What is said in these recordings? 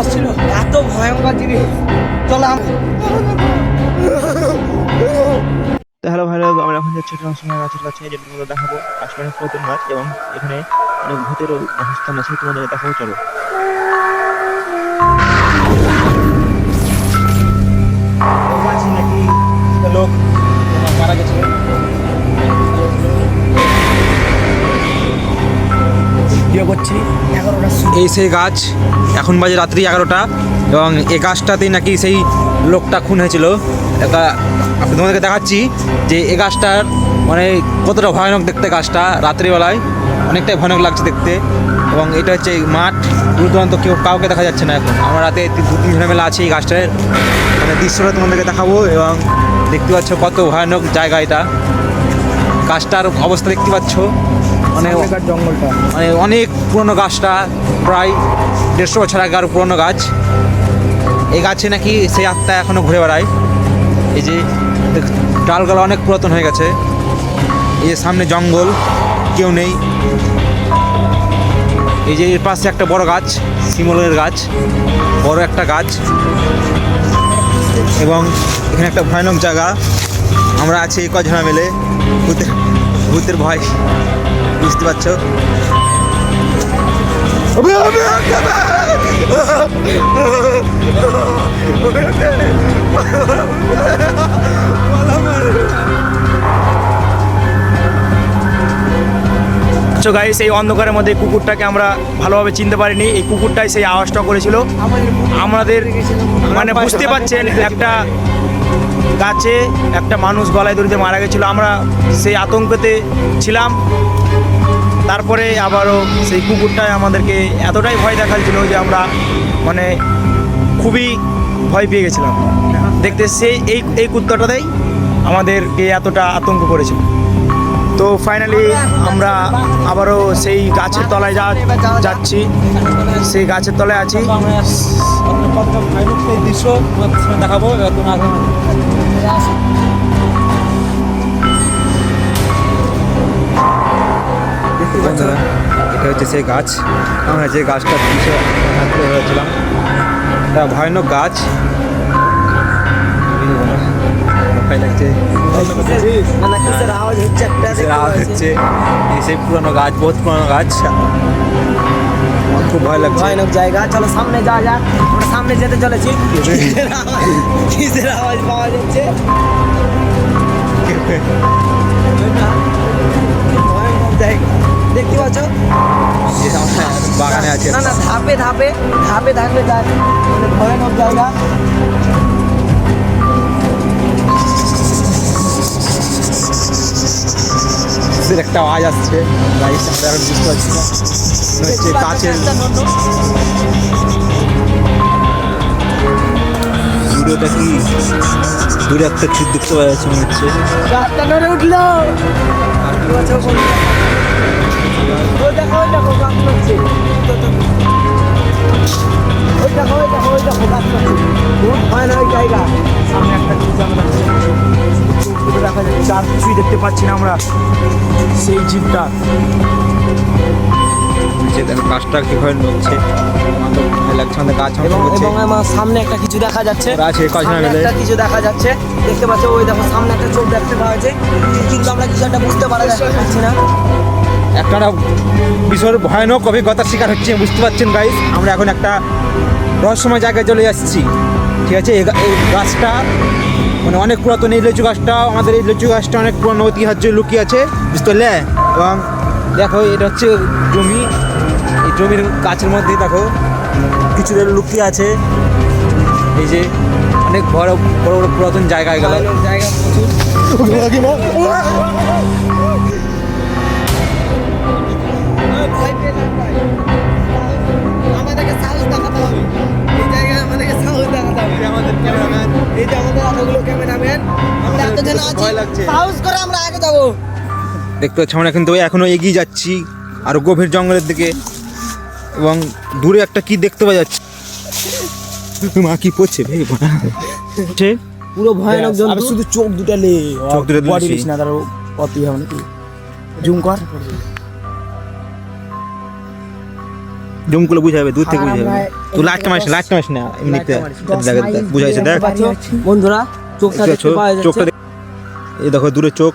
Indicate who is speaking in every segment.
Speaker 1: আসছিল। এত ভয়ঙ্কর জিনিস। চলো
Speaker 2: তো হ্যালো ভালো আমরা এখন যাচ্ছি সময় গাছের কাছে যেটা দেখাবো। অনেক নতুন গাছ এবং এখানে অনেক ভূতেরও অবস্থান আছে তোমাদের দেখাবো চলো।
Speaker 3: লোক এগারোটা
Speaker 4: এই সেই গাছ, এখন বাজে রাত্রি এগারোটা এবং এ গাছটাতেই নাকি সেই লোকটা খুন হয়েছিল। আমি তোমাদেরকে দেখাচ্ছি যে এই গাছটার মানে কতটা ভয়ানক দেখতে গাছটা রাত্রিবেলায়। অনেকটাই ভয়ানক লাগছে দেখতে এবং এটা হচ্ছে মাঠ। দূর দূরান্ত কেউ কাউকে দেখা যাচ্ছে না এখন। আমরা রাতে দু, তিন মেলা আছে এই গাছটার। মানে দৃশ্যটা তোমাদেরকে দেখাবো এবং দেখতে পাচ্ছ কত ভয়ানক জায়গা এটা। গাছটার অবস্থা দেখতে পাচ্ছ। মানে
Speaker 3: জঙ্গলটা?
Speaker 4: মানে অনেক পুরনো গাছটা প্রায় দেড়শো বছর আগের পুরনো গাছ। এই গাছে নাকি সেই আত্মা এখনও ঘুরে বেড়ায়। এই যে ডালগুলো অনেক পুরাতন হয়ে গেছে। এই যে সামনে জঙ্গল কেউ নেই। এই যে এর পাশে একটা বড় গাছ শিমলের গাছ বড় একটা গাছ। এবং এখানে একটা ভয়ানক জায়গা। আমরা আছি এই কজনা মেলে। ভূতের ভূতের ভয়। বুঝতে পারছ?
Speaker 3: তো গাইস এই অন্ধকারের মধ্যে কুকুরটাকে আমরা ভালোভাবে চিনতে পারিনি। এই কুকুরটাই সেই আওয়াজটা করেছিল। আমাদের মানে বুঝতে পারছেন একটা গাছে একটা মানুষ গলায় দড়িতে মারা গেছিল। আমরা সেই আতঙ্কতে ছিলাম। তারপরে আবারও সেই কুকুরটাই আমাদেরকে এতটাই ভয় দেখাচ্ছিল যে আমরা মানে খুবই ভয় পেয়ে গেছিলাম। দেখতে সেই এই এই কুত্তাটাতেই আমাদেরকে এতটা আতঙ্ক করেছিল। তো ফাইনালি আমরা আবারও সেই গাছের তলায় যা, যাচ্ছি। সেই গাছের তলায় আছি।
Speaker 4: দৃশ্য দেখাবো বন্ধুরা এটা হচ্ছে সেই গাছ। আমরা যে গাছটা পিছিয়ে হাঁটতে হয়েছিলাম এটা ভয়ানক গাছ। ভয় লাগছে।
Speaker 1: আওয়াজ হচ্ছে? একটা
Speaker 4: আওয়াজ হচ্ছে? সেই পুরনো গাছ বহুত পুরনো গাছ। খুব ভয় লাগছে।
Speaker 1: ভয়ানক জায়গা। চলো সামনে যাওয়া যাক। আমরা সামনে যেতে চলেছি। কিসের আওয়াজ পাওয়া যাচ্ছে? ভয়ানক জায়গা। ধাপে ধাপে ধাপে ধাপে যায়। মানে ভয়ানক জায়গা।
Speaker 4: কিসের একটা আওয়াজ আসছে। গাইস আমরা এখন বুঝতে পারছি না। হচ্ছে গাছের দূরেটা কি দূরে একটা কিছু দেখতে পাওয়া যাচ্ছে মনে হচ্ছে।
Speaker 1: উঠল।
Speaker 3: আর কিছুই দেখতে পাচ্ছি না আমরা। সেই
Speaker 4: দেখো গাছটা লাগছে আমাদের গাছ
Speaker 1: এবং
Speaker 4: আমার
Speaker 1: সামনে একটা কিছু দেখা যাচ্ছে।
Speaker 4: আছে।
Speaker 1: একটা কিছু দেখা যাচ্ছে। দেখতে পাচ্ছ ওই দেখো সামনে একটা চোখ দেখতে পাওয়া যাচ্ছে। কিন্তু আমরা কিছু একটা বুঝতে পারা যাচ্ছে না।
Speaker 4: একটা ভীষণ ভয়ানক অভিজ্ঞতার শিকার হচ্ছে বুঝতে পারছেন গাইস আমরা এখন একটা রহস্যময় জায়গায় চলে যাচ্ছি। ঠিক আছে এই গাছটা মানে অনেক পুরাতন এই লিচু গাছটা আমাদের এই লিচু গাছটা অনেক পুরনো ঐতিহ্য লুকিয়ে আছে বুঝতে পারলে? এবং দেখো এটা হচ্ছে জমি। এই জমির গাছের মধ্যে দেখো কিছু লুকিয়ে আছে। এই যে অনেক বড় বড় বড় পুরাতন জায়গা গেল।
Speaker 1: জায়গা। ক্যামেরাম্যান আমরা এতজন আছি। সাহস করে আমরা আগে যাব।
Speaker 4: দেখতে পাচ্ছি আমরা কিন্তু এখনও এগিয়ে যাচ্ছি আরও গভীর জঙ্গলের দিকে। এবং দূরে একটা কি দেখতে পাওয়া যাচ্ছে? মা কি পড়ছে ভাই
Speaker 1: পুরো ভয়ানক জন্তু।
Speaker 3: শুধু চোখ দুটা লে।
Speaker 4: চোখ দুটো
Speaker 3: বডি না তার অতি হবে নাকি? জুম কর।
Speaker 4: জমগুলো বুঝাবে দূর থেকে বুঝাবে
Speaker 1: আমরা
Speaker 4: তুই লাইটটা মারিস লাইটটা মারিস না এমনিতে বুঝাইছে দেখ।
Speaker 1: বন্ধুরা চোখটা
Speaker 4: দেখতে
Speaker 1: দেখতে পাওয়া যাচ্ছে
Speaker 4: চোখটা এই দেখো দূরে চোখ।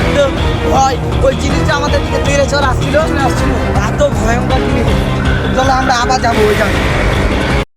Speaker 1: একদম ভয় ওই জিনিসটা আমাদের দিকে তেড়ে চল আসছিল আসছিল। এত ভয়ঙ্কর জিনিস। চলো আমরা আবার যাব ওই জায়গায়।